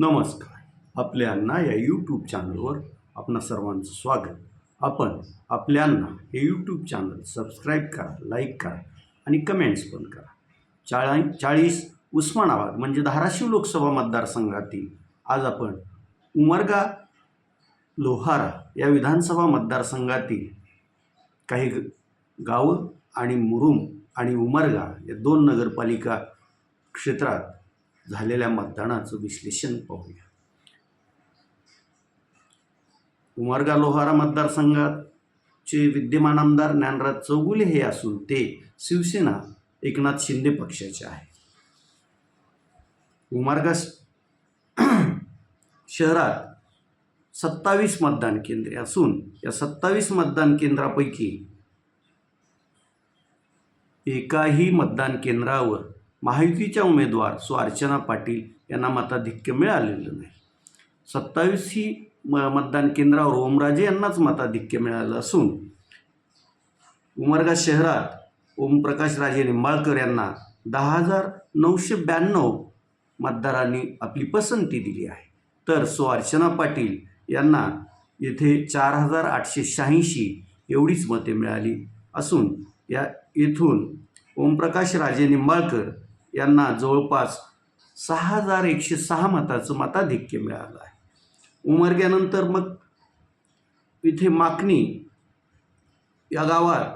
नमस्कार. आपल्यांना या यूट्यूब चॅनलवर आपणा सर्वांचं स्वागत. आपण आपल्यांना हे यूट्यूब चॅनल सबस्क्राईब करा लाईक करा आणि कमेंट्स पण करा. चाळी चाळीस उस्मानाबाद म्हणजे धाराशिव लोकसभा मतदारसंघातील आज आपण उमरगा लोहारा या विधानसभा मतदारसंघातील काही ग- गावं आणि मुरुम आणि उमरगा या दोन नगरपालिका क्षेत्रात झालेल्या मतदानाचं विश्लेषण पाहूया. उमरगा लोहारा मतदारसंघाचे विद्यमान आमदार ज्ञानराज चौगुले हे असून ते शिवसेना एकनाथ शिंदे पक्षाचे आहे उमरगा शहरात सत्तावीस मतदान केंद्रे असून या सत्तावीस मतदान केंद्रापैकी एकाही मतदान केंद्रावर महायुतीच्या उमेदवार सो अर्चना पाटील यांना मताधिक्य मिळालेलं नाही. सत्तावीस ही म मतदान केंद्रावर ओमराजे यांनाच मताधिक्य मिळालं असून उमरगा शहरात ओमप्रकाश राजे निंबाळकर यांना दहा हजार नऊशे ब्याण्णव मतदारांनी आपली पसंती दिली आहे. तर सो अर्चना पाटील यांना येथे चार हजार आठशे शहाऐंशी एवढीच मते मिळाली असून या येथून ओमप्रकाश राजे निंबाळकर यांना जवळपास सहा हजार एकशे सहा मताचं मताधिक्य मिळालं आहे. उमरग्यानंतर मग इथे माकणी या गावात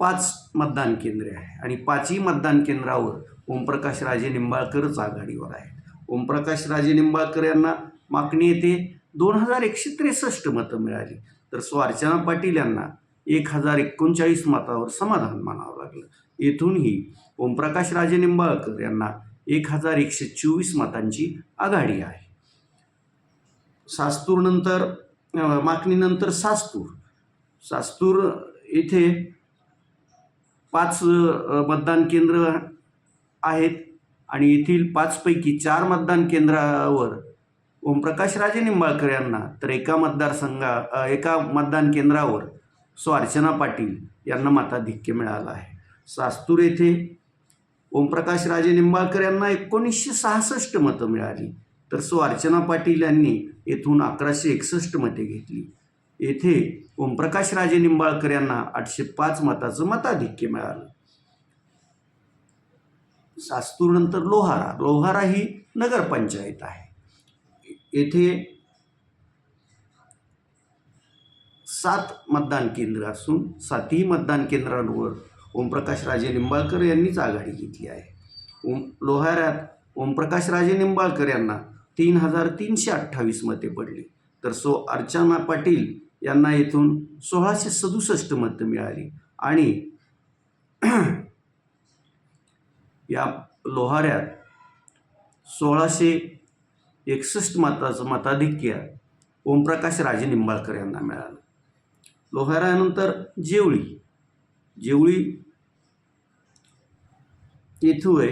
पाच मतदान केंद्रे आहे आणि पाचही मतदान केंद्रावर ओमप्रकाश राजे निंबाळकरच आघाडीवर आहेत. ओमप्रकाश राजे निंबाळकर यांना माकणी येथे दोन हजार एकशे त्रेसष्ट मतं मिळाली. तर स्वार्चना पाटील यांना एक हजार एकोणचाळीस मतावर समाधान मानावं लागलं. येथूनही ओमप्रकाश राजे निंबाळकर यांना एक हजार एकशे चोवीस मतांची आघाडी आहे. सास्तूरनंतर मागणीनंतर माकणीनंतर सास्तूर. सास्तूर येथे पाच मतदान केंद्र आहेत आणि येथील पाचपैकी चार मतदान केंद्रावर ओमप्रकाश राजे निंबाळकर यांना तर एका मतदारसंघा एका मतदान केंद्रावर सो अर्चना पाटील यांना मताधिक्य मिळालं आहे. सास्तूर येथे ओमप्रकाश राजे निंबाळकर यांना एकोणीसशे सहासष्ट मतं मिळाली. तर सो अर्चना पाटील यांनी येथून अकराशे एकसष्ट मते घेतली. येथे ओमप्रकाश राजे निंबाळकर यांना आठशे पाच मताचं मताधिक्य मिळालं. सास्तूरनंतर लोहारा. लोहारा ही नगरपंचायत आहे. येथे सात मतदान केंद्र असून सातही मतदान केंद्रांवर ओमप्रकाश राजे निंबाळकर यांनीच आघाडी घेतली आहे. ओम लोहाऱ्यात ओमप्रकाश राजे निंबाळकर यांना तीन हजार तीनशे अठ्ठावीस मते पडली. तर सो अर्चना पाटील यांना येथून सोळाशे सदुसष्ट मतं मिळाली आणि या लोहाऱ्यात सोळाशे एकसष्ट मताचं मताधिक्य ओमप्रकाश राजे निंबाळकर यांना मिळालं. लोहाऱ्यानंतर जेवळी. जेवळी येथूय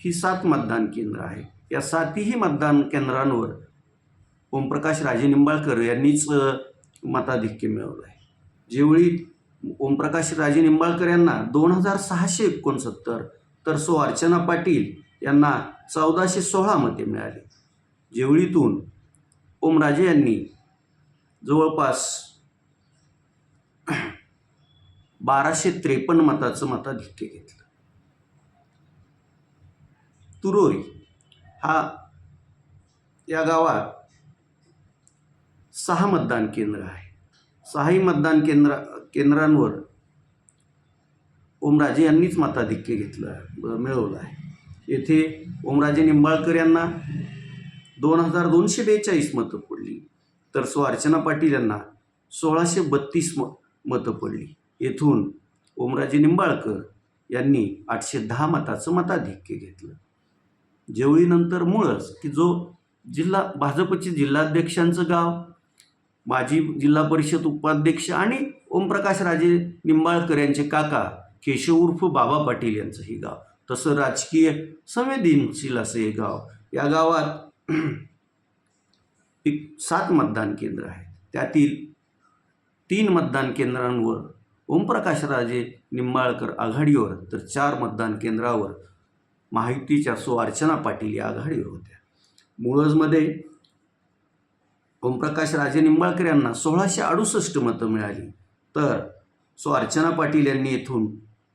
ही सात मतदान केंद्र आहे या सातही मतदान केंद्रांवर ओमप्रकाश राजे निंबाळकर यांनीच मताधिक्य मिळवलं आहे. जेवळी ओमप्रकाश राजे निंबाळकर यांना दोन हजार सहाशे एकोणसत्तर तर सो अर्चना पाटील यांना चौदाशे सोळा मते मिळाली. जेवळीतून ओमराजे यांनी जवळपास बाराशे त्रेपन्न मताचं मताधिक्य घेतलं. तुरोरी हा या गावात सहा मतदान केंद्र आहे. सहाही मतदान केंद्र केंद्रांवर ओमराजे यांनीच मताधिक्य घेतलं मिळवलं आहे. येथे ओमराजे निंबाळकर यांना दोन हजार दोनशे बेचाळीस मतं पडली. तर सो अर्चना पाटील यांना सोळाशे बत्तीस म मतं पडली. येथून ओमराजे निंबाळकर यांनी आठशे दहा मताचं मताधिक्य घेतलं. जेवळीनंतर मुळच की जो जिल्हा भाजपचे जिल्हाध्यक्षांचं गाव माजी जिल्हा परिषद उपाध्यक्ष आणि ओमप्रकाश राजे निंबाळकर यांचे काका केशव उर्फ बाबा पाटील यांचं हे गाव. तसं राजकीय संवेदनशील असं हे गाव. या गावात एक सात मतदान केंद्र आहे त्यातील तीन मतदान केंद्रांवर ओमप्रकाश राजे निंबाळकर आघाडीवर तर चार मतदान केंद्रावर महायुतीच्या सो अर्चना पाटील या आघाडीवर होत्या. मुळजमध्ये ओमप्रकाश राजे निंबाळकर यांना सोळाशे अडुसष्ट मतं मिळाली. तर सो अर्चना पाटील यांनी येथून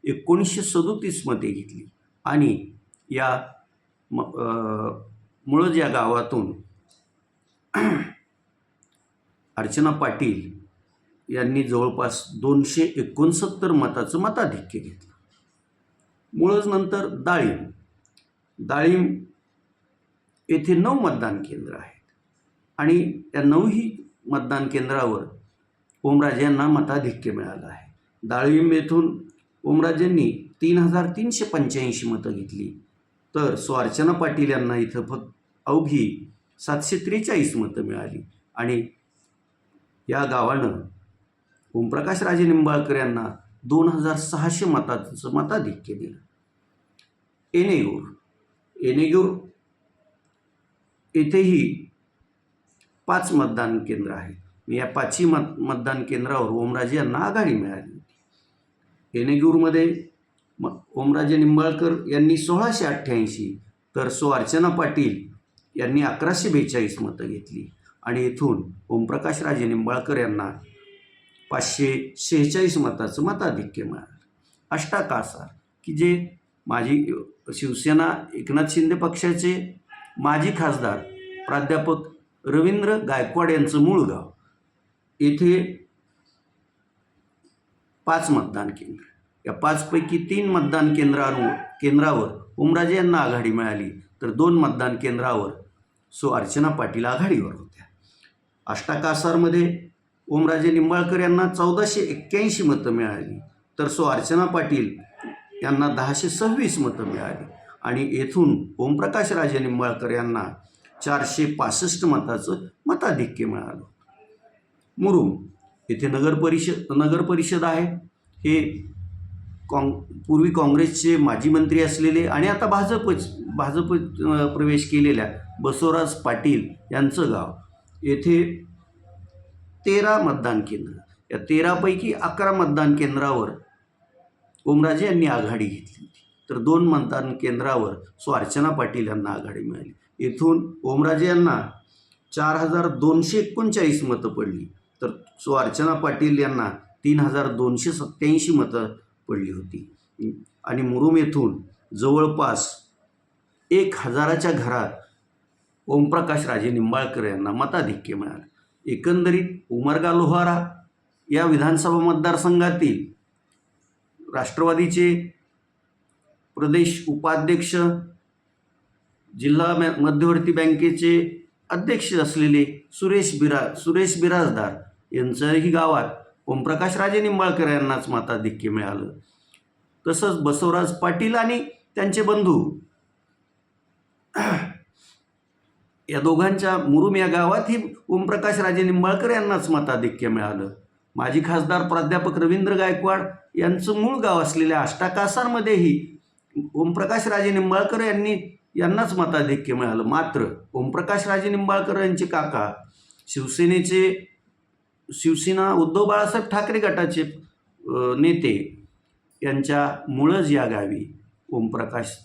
एकोणीसशे सदोतीस मते घेतली. आणि या म मुळज या गावातून अर्चना पाटील यांनी जवळपास दोनशे एकोणसत्तर मताचं मताधिक्य घेतलं. मुळच नंतर डाळिंब डाळिंब येथे नऊ मतदान केंद्र आहेत. आणि या नऊही मतदान केंद्रावर ओमराजे यांना मताधिक्य मिळालं आहे. डाळिंब येथून ओमराजेंनी तीन हजार तीनशे पंच्याऐंशी मतं घेतली. तर स्वार्चना पाटील यांना इथं फक्त अवघी सातशे त्रेचाळीस मतं मिळाली. आणि या गावानं ओमप्रकाश राजे निंबाळकर यांना दोन हजार सहाशे मताचं मताधिक्य दिलं. एनेगूर एनेगूर येथेही पाच मतदान केंद्र आहेत. या पाचही मत मतदान केंद्रावर ओमराजे यांना आघाडी मिळाली होती. एनेगूरमध्ये म ओमराजे निंबाळकर यांनी सोळाशे अठ्ठ्याऐंशी तर सो अर्चना पाटील यांनी अकराशे बेचाळीस मतं घेतली. आणि येथून ओमप्रकाश राजे निंबाळकर यांना पाचशे शेहेचाळीस मताचं मताधिक्य मिळालं. अष्टाकासार की जे माजी शिवसेना एकनाथ शिंदे पक्षाचे माजी खासदार प्राध्यापक रवींद्र गायकवाड यांचं मूळ गाव येथे पाच मतदान केंद्र. या पाचपैकी तीन मतदान केंद्रांवर केंद्रावर उमराजे यांना आघाडी मिळाली तर दोन मतदान केंद्रावर सो अर्चना पाटील आघाडीवर होत्या. अष्टाकासारमध्ये ओमराजे निंबाळकर यांना चौदाशे एक्क्याऐंशी मतं मिळाली. तर सो अर्चना पाटील यांना दहाशे सव्वीस मतं मिळाली. आणि येथून ओमप्रकाश राजे निंबाळकर यांना चारशे पासष्ट मताचं मताधिक्य मिळालं. मुरुम येथे नगरपरिषद नगरपरिषद आहे. हे काँग पूर्वी काँग्रेसचे माजी मंत्री असलेले आणि आता भाजपच भाजप प्रवेश केलेल्या बसवराज पाटील यांचं गाव. येथे तेरा मतदान केंद्र. या तेरापैकी अकरा मतदान केंद्रावर ओमराजे यांनी आघाडी घेतली होती. तर दोन मतदान केंद्रावर स्वार्चना पाटील यांना आघाडी मिळाली. येथून ओमराजे यांना चार हजार दोनशे एकोणचाळीस मतं पडली. तर स्वार्चना पाटील यांना तीन हजार दोनशे सत्त्याऐंशी मतं पडली होती. आणि मुरुम येथून जवळपास एक हजाराच्या घरात ओमप्रकाश राजे निंबाळकर यांना मताधिक्य मिळालं. एकंदरीत उमरगा लोहारा या विधानसभा मतदारसंघातील राष्ट्रवादीचे प्रदेश उपाध्यक्ष जिल्हा म- मध्यवर्ती बँकेचे अध्यक्ष असलेले सुरेश बिरा सुरेश बिराजदार यांचंही गावात ओमप्रकाश राजे निंबाळकर यांनाच माताधिक्य मिळालं. तसंच बसवराज पाटील आणि त्यांचे बंधू या दोघांच्या मुरुम या गावातही ओमप्रकाश राजे निंबाळकर यांनाच मताधिक्य मिळालं. माजी खासदार प्राध्यापक रवींद्र गायकवाड यांचं मूळ गाव असलेल्या अष्टाकासारमध्येही ओमप्रकाश राजे निंबाळकर यांनी यांनाच मताधिक्य मिळालं. मात्र ओमप्रकाश राजे निंबाळकर यांचे काका शिवसेनेचे शिवसेना उद्धव बाळासाहेब ठाकरे गटाचे नेते यांच्या मुळज या गावी ओमप्रकाश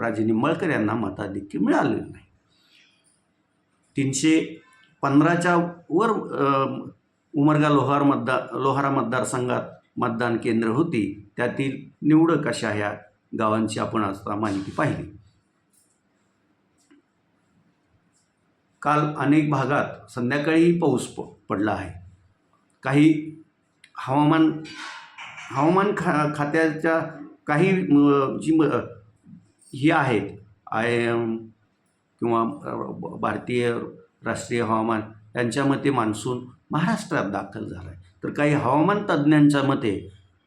राजे निंबाळकर यांना मताधिक्य मिळालेलं नाही. तीनशे पंधराच्या वर उमरगा लोहार मतदार लोहारा मतदारसंघात मतदान केंद्र होती. त्यातील निवडक अशा ह्या गावांची आपण आता माहिती पाहिली. काल अनेक भागात संध्याकाळी पाऊस प पडला आहे. काही हवामान हवामान खा खात्याच्या काही जी म, ही आहेत. आय एम किंवा भारतीय राष्ट्रीय हवामान यांच्या मते मान्सून महाराष्ट्रात दाखल झाला आहे तर काही हवामान तज्ज्ञांच्या मते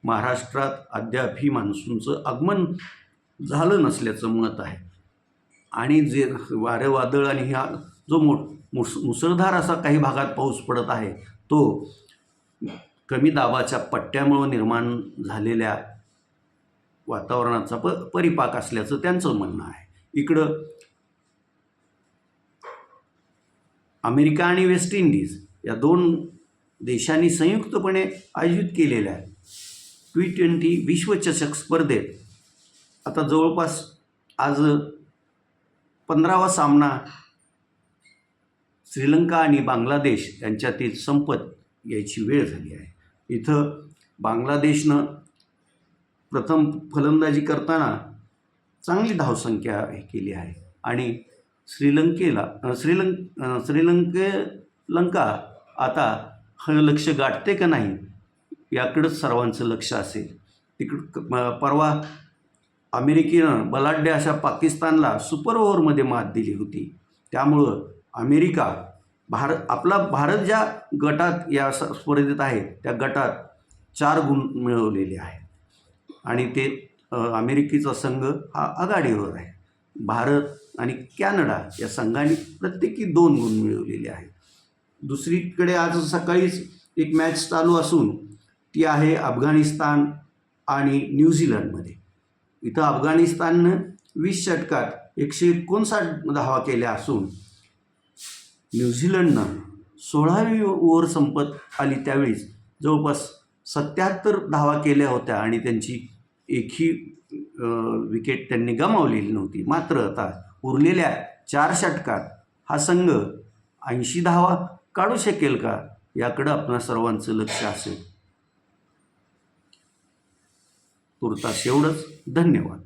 महाराष्ट्रात अद्याप ही मान्सूनचं आगमन झालं नसल्याचं मत आहे. आणि जे वारे वादळ आणि ह्या जो मो मुस मुसळधार असा काही भागात पाऊस पडत आहे तो कमी दाबाच्या पट्ट्यामुळं निर्माण झालेल्या वातावरणाचा प परिपाक असल्याचं त्यांचं म्हणणं आहे. इकडं अमेरिका आणि वेस्ट इंडिज या दोन देशांनी संयुक्तपणे आयोजित केलेल्या टी ट्वेंटी विश्वचषक स्पर्धेत आता जवळपास आज पंधरावा सामना श्रीलंका आणि बांगलादेश यांच्यातील संपत यायची वेळ झाली आहे. इथं बांगलादेशनं प्रथम फलंदाजी करताना चांगली धावसंख्या हे केली आहे. आणि श्रीलंकेला श्रीलंक श्रीलंके लंका आता हे लक्ष गाठते का नाही याकडंच सर्वांचं लक्ष असेल. तिकड परवा अमेरिकेनं बलाढ्य अशा पाकिस्तानला सुपर ओव्हरमध्ये मात दिली होती. त्यामुळं अमेरिका भारत आपला भारत ज्या गटात या स- स्पर्धेत आहे त्या गटात चार गुण मिळवलेले आहेत. आणि ते अमेरिकेचा संघ हा आघाडीवर आहे. भारत आणि कॅनडा या संघाने प्रत्येकी दोन गुण मिळवलेले आहेत. दुसरीकडे आज सकाळीच एक मॅच चालू असून ती आहे अफगाणिस्तान आणि न्यूझीलंडमध्ये इथं अफगाणिस्ताननं वीस षटकात एकशे एकोणसाठ धावा केल्या असून न्यूझीलंडनं सोळावी ओव्हर संपत आली त्यावेळीच जवळपास सत्याहत्तर धावा केल्या होत्या आणि त्यांची एकही विकेट त्यांनी गमावलेली नव्हती. मात्र आता उरलेल्या चार षटकात हा संघ ऐंशी धावा काढू शकेल का? याकडं आपणा सर्वांचं लक्ष असेल. तुर्तास एवढंच. धन्यवाद.